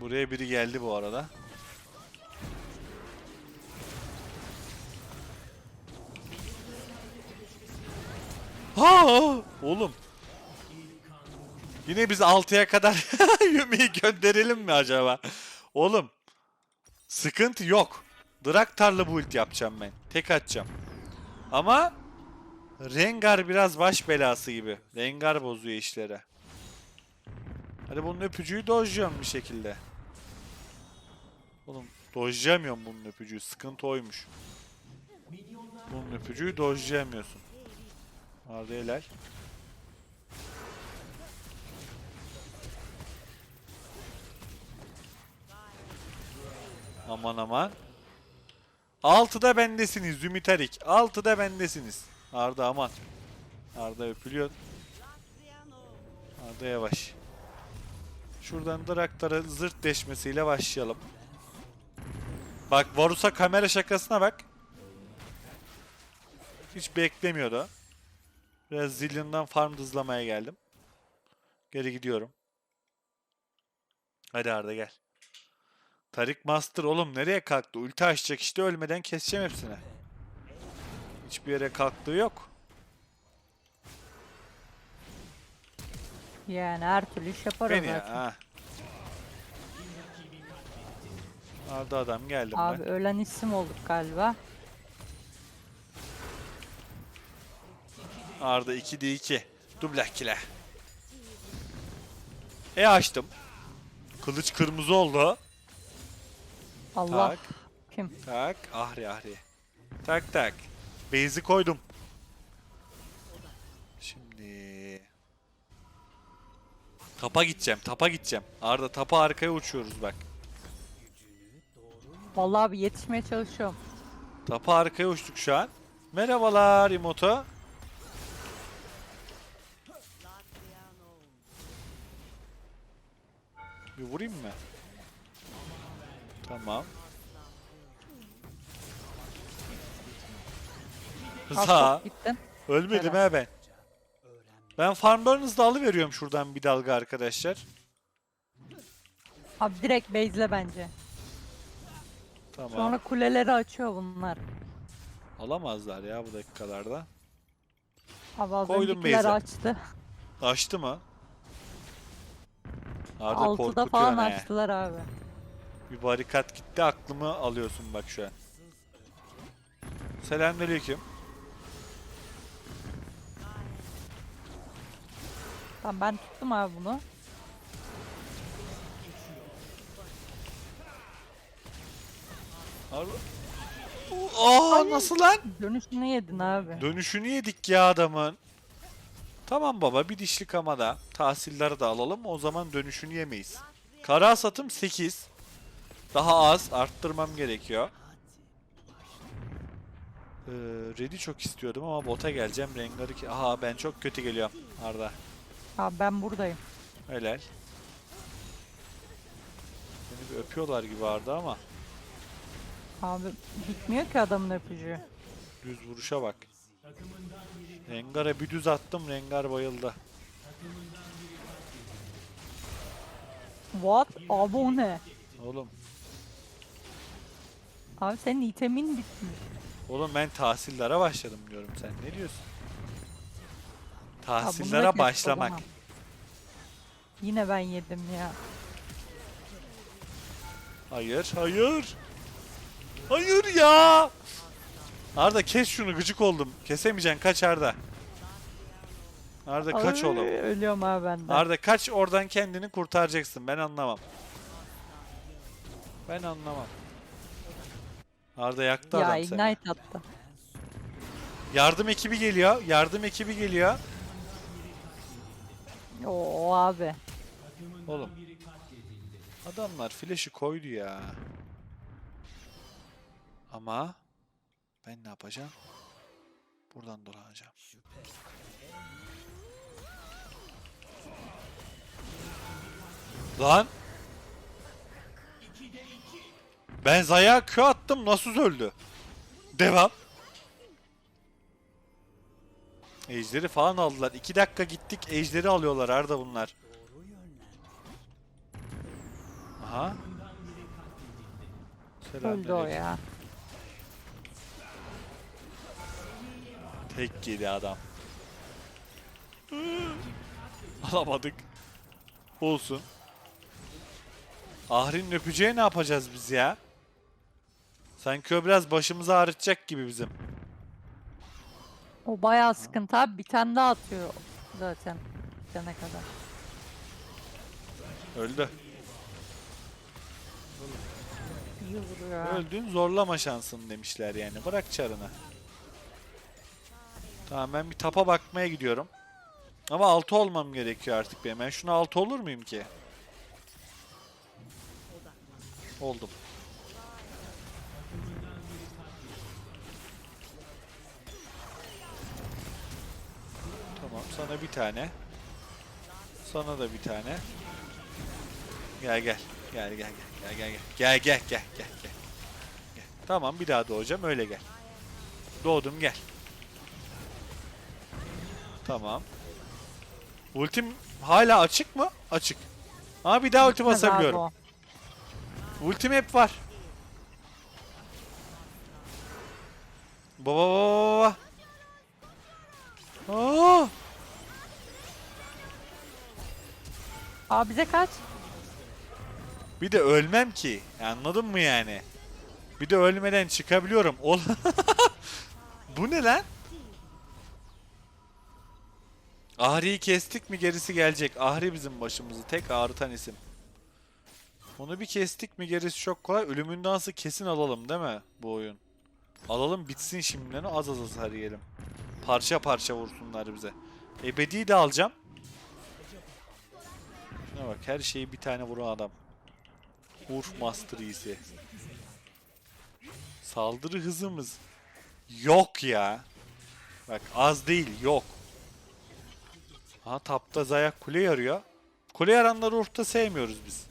Buraya biri geldi bu arada. Ha oğlum. Yine biz 6'ya kadar Yumi'yi gönderelim mi acaba? Oğlum. Sıkıntı yok. Draktar'la build yapacağım ben. Tek atacağım. Ama Rengar biraz baş belası gibi. Rengar bozuyor işleri. Hadi bunun öpücüğü dojluyorum bir şekilde. Oğlum dojlayamıyorum bunun öpücüğü. Sıkıntı oymuş. Bunun öpücüğü dojlayamıyorsun. Arda helal. Aman aman. Altıda bendesiniz Zümitarik. Altıda bendesiniz. Arda aman. Arda öpülüyor. Arda yavaş. Şuradan Draktar'a zırt deşmesiyle başlayalım. Bak Varus'a kamera şakasına bak. Hiç beklemiyordu. Biraz Zillion'dan farm hızlamaya geldim. Geri gidiyorum. Hadi Arda gel. Tarik Master oğlum nereye kalktı? Ulti açacak işte ölmeden keseceğim hepsini. Hiçbir yere kalktığı yok. Yani her türlü iş yapar o Beni zaten. ya. Ha. Arda adam geldim Abi ben. ölen isim olduk galiba. Arda 2'de 2. Dublak kile. E açtım. Kılıç kırmızı oldu. Allah Tak kim? tak. Ahri ahri. Tak tak. Base'i koydum. Şimdi... Tapa gideceğim, tapa gideceğim. Arda tapa arkaya uçuyoruz bak. Vallahi abi yetişmeye çalışıyorum. Tapa arkaya uçtuk şu an. Merhabalar Imoto. Bir vurayım mı? Tamam. Za. gittin. Ölmedim Helal. he ben. Ben farmların hızlı alıveriyorum şuradan bir dalga arkadaşlar. Abi direkt base'le bence. Tamam. Sonra kuleleri açıyor bunlar. Alamazlar ya bu dakikalarda. Abi az Koydum öncekiler base'e. açtı. Açtı mı? Arda Altıda korkutuyor falan ne? açtılar abi. Bir barikat gitti aklımı alıyorsun bak şu an. Selamünaleyküm. Tamam ben tuttum abi bunu. Arda... Aa nasıl lan? Dönüşünü yedin abi. Dönüşünü yedik ya adamın. Tamam baba bir dişlik ama da tahsilleri de alalım o zaman dönüşünü yemeyiz. Kara satım 8. Daha az arttırmam gerekiyor. Ee, Red'i çok istiyordum ama bota geleceğim. Rengar'ı ki... Aha ben çok kötü geliyorum Arda. Abi ben buradayım. Helal. Beni bir öpüyorlar gibi Arda ama Abi gitmiyor ki adamın öpücüğü. düz vuruşa bak. Rengar'a bir düz attım Rengar bayıldı. What? Abi o ne? Oğlum Abi senin itemin bitmiş. Oğlum ben tahsillere başladım diyorum sen ne diyorsun? Ha, bunu da Tahsillere başlamak. Yine ben yedim ya. Hayır, hayır. Hayır ya. Arda kes şunu gıcık oldum. Kesemeyeceksin kaç Arda. Arda kaç Ay, oğlum. Ölüyorum abi benden. Arda kaç oradan kendini kurtaracaksın. Ben anlamam. Ben anlamam. Arda yaktı ya adam seni. ignite attı. Yardım ekibi geliyor. Yardım ekibi geliyor. Oo abi. Oğlum. Adamlar flash'ı koydu ya. Ama ben ne yapacağım? Buradan dolanacağım. Lan! Ben Zaya Q attım nasıl öldü? Devam. Ejderi falan aldılar. 2 dakika gittik ejderi alıyorlar Arda bunlar. Aha. Öldü o Selamünaleyküm. ya. Tek yedi adam. Alamadık. Olsun. Ahri'nin öpeceği ne yapacağız biz ya? Sanki o biraz başımızı ağrıtacak gibi bizim. O bayağı sıkıntı abi. Bir tane daha atıyor zaten. Bitene kadar. Öldü. İyi vuruyor. ha. Öldün zorlama şansını demişler yani. Bırak çarını. Tamam ben bir tapa bakmaya gidiyorum. Ama 6 olmam gerekiyor artık benim. Ben şuna 6 olur muyum ki? Oldum. Sana bir tane. Sana da bir tane. Gel gel. Gel gel gel. Gel gel gel. Gel gel gel gel gel. Tamam bir daha doğacağım öyle gel. Doğdum gel. Tamam. Ultim hala açık mı? Açık. Ama bir daha ulti basabiliyorum. Ultim hep var. Baba baba baba. Aa! Abi bize kaç? Bir de ölmem ki. Anladın mı yani? Bir de ölmeden çıkabiliyorum. Ol Bu ne lan? Ahri'yi kestik mi gerisi gelecek. Ahri bizim başımızı tek ağrıtan isim. Onu bir kestik mi gerisi çok kolay. Ölümün dansı kesin alalım değil mi bu oyun? Alalım bitsin şimdiden az az hasar yiyelim. Parça parça vursunlar bize. Ebedi de alacağım. Şuna bak her şeyi bir tane vuran adam. Urf Master iyisi. Saldırı hızımız yok ya. Bak az değil yok. Ha tapta Zayak kule yarıyor. Kule yaranları Urf'ta sevmiyoruz biz.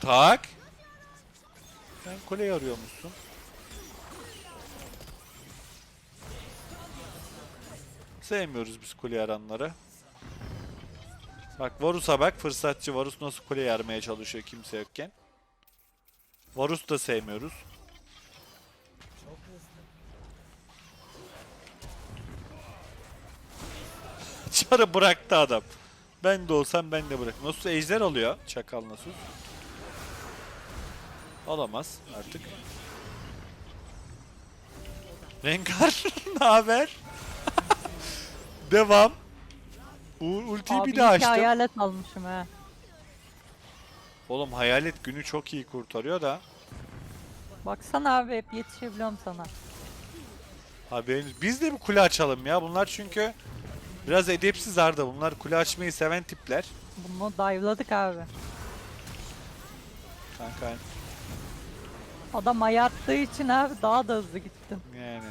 Tak. Sen kule yarıyormuşsun. Sevmiyoruz biz kule yaranları. Bak Varus'a bak fırsatçı Varus nasıl kule yarmaya çalışıyor kimse yokken. Varus da sevmiyoruz. Çarı bıraktı adam. Ben de olsam ben de bırak. Nasıl ejder alıyor çakal nasıl? Alamaz artık. Rengar ne haber? Devam. U ultiyi Abi bir daha iyi ki açtım. hayalet almışım he. Oğlum hayalet günü çok iyi kurtarıyor da. Baksana abi hep yetişebiliyorum sana. Haberiniz. Biz de bir kule açalım ya. Bunlar çünkü biraz edepsiz Arda. Bunlar kule açmayı seven tipler. Bunu dive'ladık abi. Kanka Adam ayarttığı için abi daha da hızlı gittin. yani.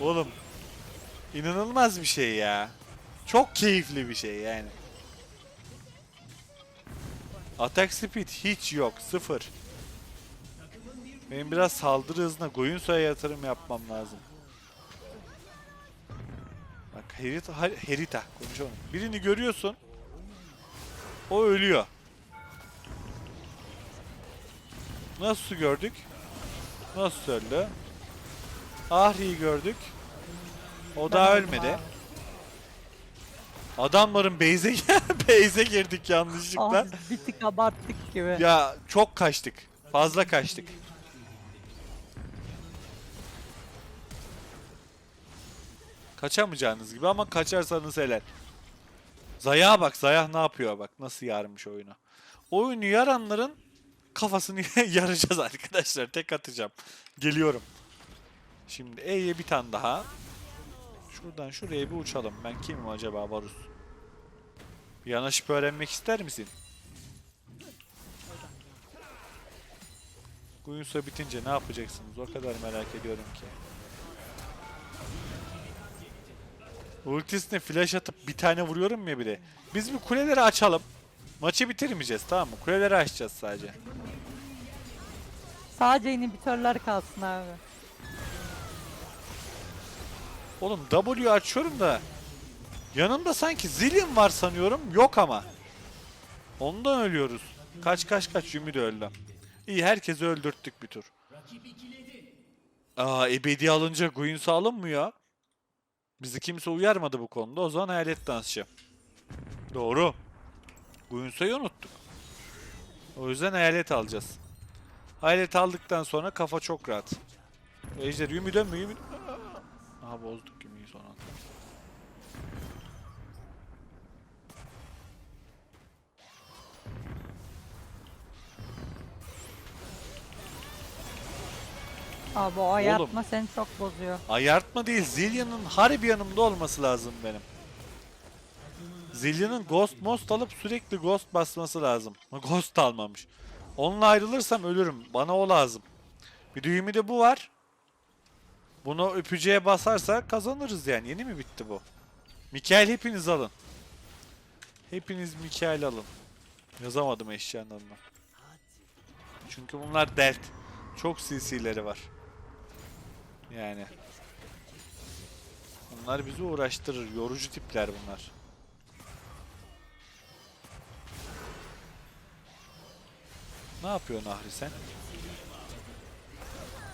Oğlum inanılmaz bir şey ya. Çok keyifli bir şey yani. Attack speed hiç yok. Sıfır. Benim biraz saldırı hızına Goyunso'ya yatırım yapmam lazım. Bak Herita, Herita konuşalım. Birini görüyorsun. O ölüyor. Nasıl gördük? Nasıl öldü? Ahri'yi gördük. O da öldüm ölmedi. Adamların base'e base'e girdik yanlışlıkla. Abi bir tık abarttık gibi. Ya çok kaçtık. Fazla kaçtık. Kaçamayacağınız gibi ama kaçarsanız helal. Zaya bak Zaya ne yapıyor bak nasıl yarmış oyunu. Oyunu yaranların kafasını yaracağız arkadaşlar tek atacağım. Geliyorum. Şimdi E'ye bir tane daha. Şuradan şuraya bir uçalım. Ben kimim acaba Varus? Bir yanaşıp öğrenmek ister misin? Guinsoo bitince ne yapacaksınız? O kadar merak ediyorum ki. Ultisine flash atıp bir tane vuruyorum ya bir de. Biz bir kuleleri açalım. Maçı bitirmeyeceğiz tamam mı? Kuleleri açacağız sadece. Sadece inhibitörler kalsın abi. Oğlum W açıyorum da yanında sanki zilin var sanıyorum. Yok ama. Ondan ölüyoruz. Kaç kaç kaç Yumi de öldü. İyi herkesi öldürttük bir tur. Aa ebedi alınca Guins'a alınmıyor. Bizi kimse uyarmadı bu konuda. O zaman hayalet dansçı. Doğru. Guinsa'yı unuttuk. O yüzden hayalet alacağız. Hayalet aldıktan sonra kafa çok rahat. Ejder Yumi dönme Yumi. Aha bozduk Yumi'yi son anda. Abi o ayartma seni çok bozuyor. Ayartma değil, Zillion'ın harbi yanımda olması lazım benim. Zillion'ın Ghost Most alıp sürekli Ghost basması lazım. Ghost almamış. Onunla ayrılırsam ölürüm. Bana o lazım. Bir düğümü de bu var. Bunu öpücüğe basarsa kazanırız yani. Yeni mi bitti bu? Mikael hepiniz alın. Hepiniz Mikael alın. Yazamadım eşyanın adını. Çünkü bunlar dert. Çok CC'leri var. Yani. Bunlar bizi uğraştırır. Yorucu tipler bunlar. Ne yapıyorsun Ahri sen?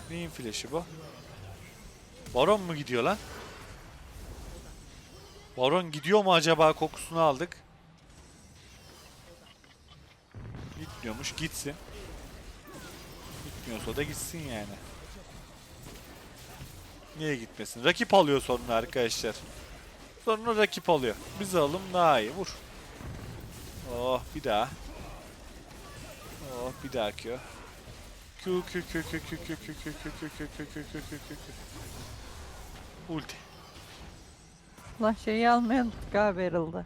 Neyin flash'i bu? Baron mu gidiyor lan? Baron gidiyor mu acaba kokusunu aldık. Gitmiyormuş gitsin. Gitmiyorsa da gitsin yani. Niye gitmesin? Rakip alıyor sonra arkadaşlar. Sonra rakip alıyor. Biz alalım daha iyi. Vur. Oh bir daha. Oh bir daha Q Q Q Q Q Q Q Q Q Q Q Q Q Q Q Q Ulti. Lan şeyi unuttuk abi Herald'ı.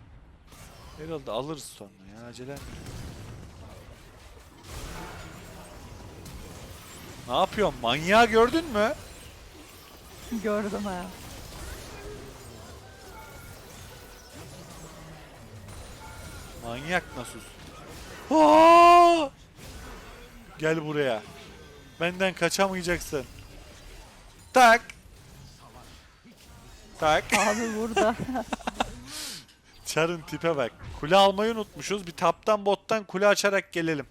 Herhalde alırız sonra ya acele. etme. Ne yapıyorsun? Manyağı gördün mü? Gördüm ha. Manyak Nasus. Aa! Gel buraya. Benden kaçamayacaksın. Tak. Tak. Abi burada. Çarın tipe bak. Kule almayı unutmuşuz. Bir taptan bottan kule açarak gelelim.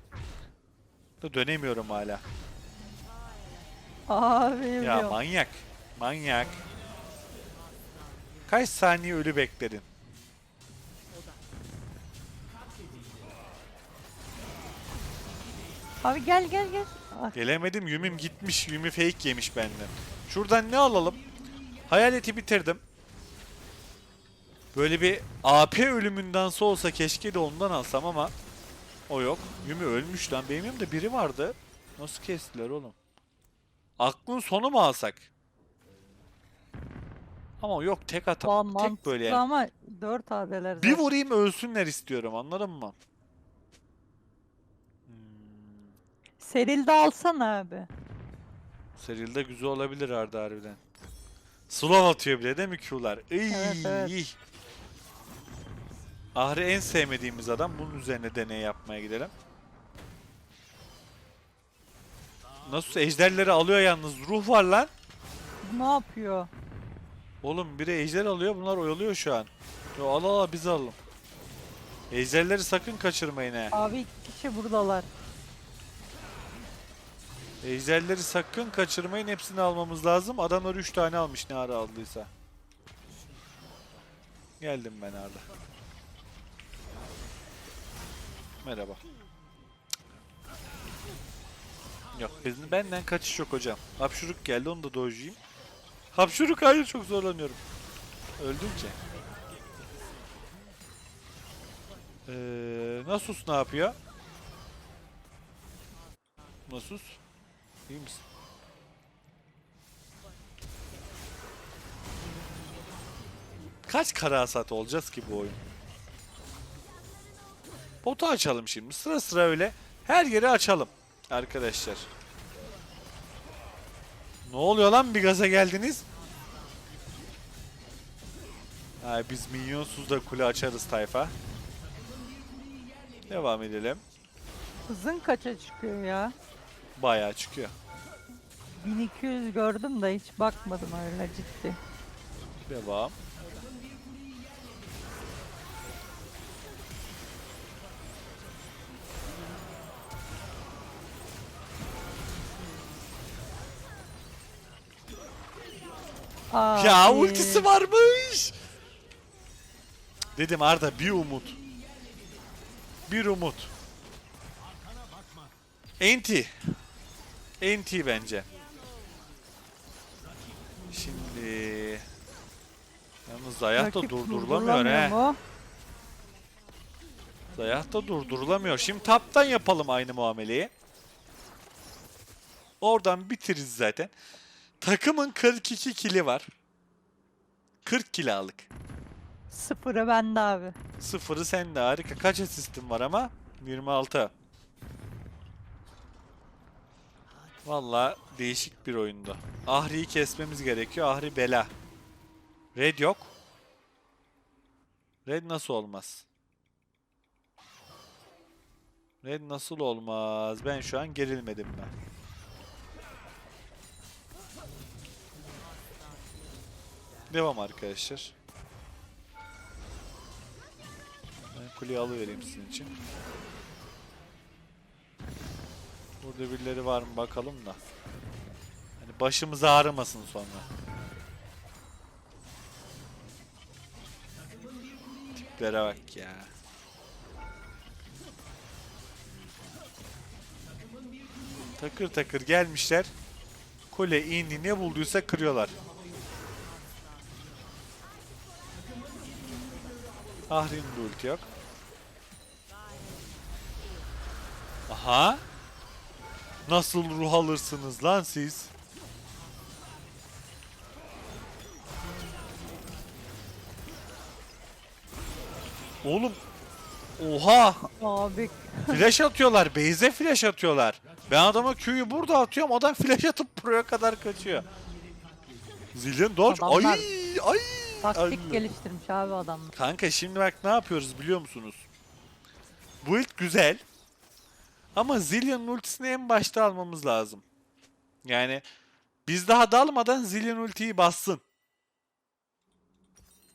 Da dönemiyorum hala. Abi Ya biliyorum. manyak. Manyak. Kaç saniye ölü bekledin? Abi gel gel gel. Ah, Gelemedim. Yumim gitmiş. Yumi fake yemiş benden. Şuradan ne alalım? Hayaleti bitirdim. Böyle bir AP ölümündense olsa keşke de ondan alsam ama o yok. Yumi ölmüş lan. Benim yanımda biri vardı. Nasıl kestiler oğlum? Aklın sonu mu alsak? Ama yok tek Aa, atam. Tek mantıklı böyle yani. ama 4 AD'ler Bir vurayım ölsünler istiyorum anladın mı? Hmm, Seril'de alsana abi. Seril'de güzel olabilir Arda harbiden. Slow atıyor bile değil mi Q'lar? Iy, Evet, evet. iy. Ahri en sevmediğimiz adam. Bunun üzerine deney yapmaya gidelim. Nasıl ejderleri alıyor yalnız. Ruh var lan. Ne yapıyor? Oğlum biri ejder alıyor. Bunlar oyalıyor şu an. Yo, al al al biz alalım. Ejderleri sakın kaçırmayın he. Abi iki kişi buradalar. Ejderleri sakın kaçırmayın. Hepsini almamız lazım. Adamlar 3 tane almış ne ara aldıysa. Geldim ben Arda. Merhaba. Yok bizim benden kaçış yok hocam. Hapşuruk geldi onu da dojuyum. Hapşuruk hayır çok zorlanıyorum. Öldüm ki. Ee, Nasus ne yapıyor? Nasus? İyi misin? Kaç kara hasat olacağız ki bu oyun? Botu açalım şimdi. Sıra sıra öyle. Her yeri açalım. Arkadaşlar. Ne oluyor lan bir gaza geldiniz? Ha, biz minyonsuz da kule açarız tayfa. Devam edelim. Hızın kaça çıkıyor ya? Bayağı çıkıyor. 1200 gördüm de hiç bakmadım öyle ciddi. Devam. Ya Abi. ultisi varmış. Dedim Arda bir umut. Bir umut. Enti. Enti bence. Şimdi Yalnız Zayah da Rakip durdurulamıyor durdurulamıyor he. mu? Zayah da durdurulamıyor. Şimdi taptan yapalım aynı muameleyi. Oradan bitiririz zaten. Takımın 42 kili var. 40 kilo aldık. Sıfırı bende abi. Sıfırı sende harika. Kaç asistin var ama? 26. Valla değişik bir oyundu. Ahri'yi kesmemiz gerekiyor. Ahri bela. Red yok. Red nasıl olmaz? Red nasıl olmaz? Ben şu an gerilmedim ben. Devam arkadaşlar. Ben kuleyi alıvereyim sizin için. Burada birileri var mı bakalım da. Hani başımız ağrımasın sonra. Tiplere bak ya. Takır takır gelmişler. Kule indi ne bulduysa kırıyorlar. Ahri'nin de ulti yok. Aha. Nasıl ruh alırsınız lan siz? Oğlum. Oha. Abi Flash atıyorlar. Base'e flash atıyorlar. Ben adama Q'yu burada atıyorum. Adam flash atıp buraya kadar kaçıyor. Zillion dodge. Ay ay. taktik Ay. geliştirmiş abi adamlar. Kanka şimdi bak ne yapıyoruz biliyor musunuz? Bu ilk güzel. Ama Zillion'un ultisini en başta almamız lazım. Yani biz daha dalmadan Zillion ultiyi bassın.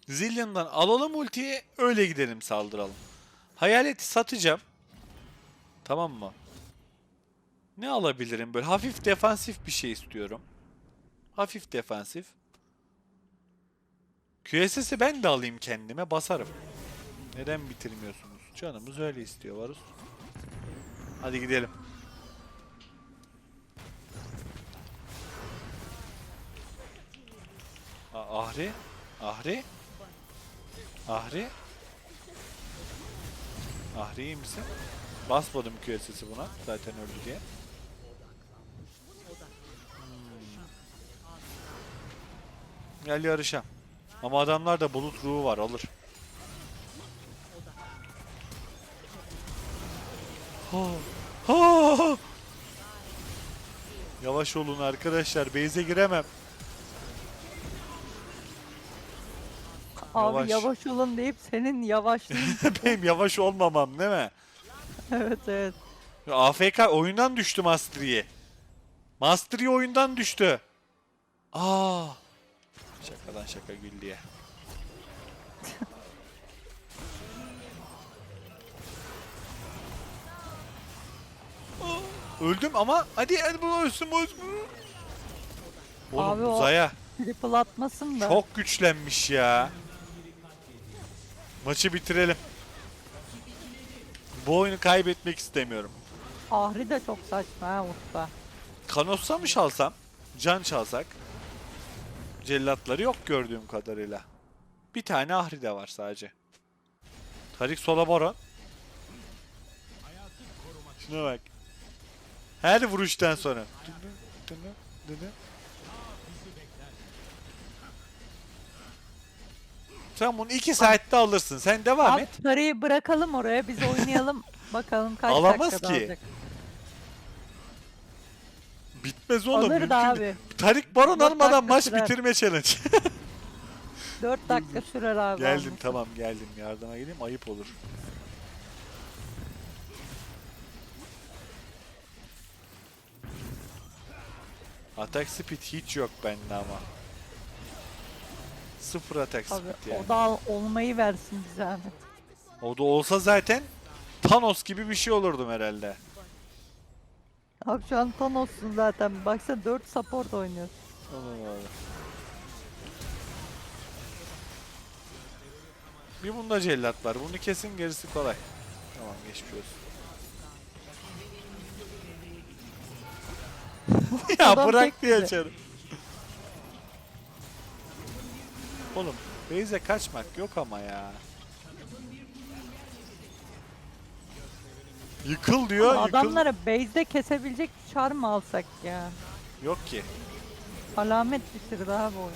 Zillion'dan alalım ultiyi öyle gidelim saldıralım. Hayaleti satacağım. Tamam mı? Ne alabilirim böyle hafif defansif bir şey istiyorum. Hafif defansif. QSS'i ben de alayım kendime basarım. Neden bitirmiyorsunuz? Canımız öyle istiyor Varus. Hadi gidelim. Ahri? Ahri? Ahri? Ahri iyi misin? Basmadım QSS'i buna. Zaten öldü diye. Hmm. Gel yarışa. Ama adamlarda bulut ruhu var alır. Ha, ha! Yavaş olun arkadaşlar. Base'e giremem. Abi Yavaş. yavaş, olun deyip senin yavaşlığın. Benim yavaş olmamam değil mi? evet evet. AFK oyundan düştü Mastery'e. Mastery oyundan düştü. Aa. Şakadan şaka gül Öldüm ama hadi hadi bu ölsün bu ölsün. Oğlum Abi o- Zaya Triple atmasın da. çok güçlenmiş ya. Maçı bitirelim. Bu oyunu kaybetmek istemiyorum. Ahri de çok saçma ha usta. Kanos'a mı çalsam? Can çalsak? Cellatları yok gördüğüm kadarıyla. Bir tane Ahri de var sadece. Tarik sola baron. Şuna bak. Her vuruştan sonra. Sen bunu iki saatte alırsın. Sen devam Abi et. parayı bırakalım oraya biz oynayalım. Bakalım kaç Alamaz dakikada ki. alacak. Bitmez oğlum. Alır da mümkün değil. abi. Tarik baron Dört almadan dakika maç sürer. bitirme challenge. 4 dakika sürer abi. Geldim alması. tamam geldim. Yardıma geleyim ayıp olur. Atak speed hiç yok bende ama. Sıfır atak Abi speed yani. o da olmayı versin bir zahmet. O da olsa zaten Thanos gibi bir şey olurdum herhalde. Abi şu an Thanos'sun zaten. Baksana 4 support oynuyor. Tamam abi. Bir bunda cellat var. Bunu kesin gerisi kolay. Tamam geçmiş olsun. ya Adam bırak diye açarım. Oğlum Beyze kaçmak yok ama ya. Yıkıl diyor. Ama yıkıl. adamlara base'de kesebilecek çar mı alsak ya? Yok ki. Alamet bitirdi abi oyun.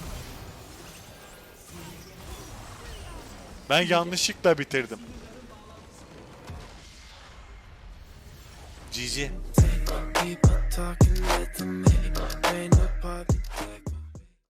Ben yanlışlıkla bitirdim. GG. People talking at the main, ain't no popping.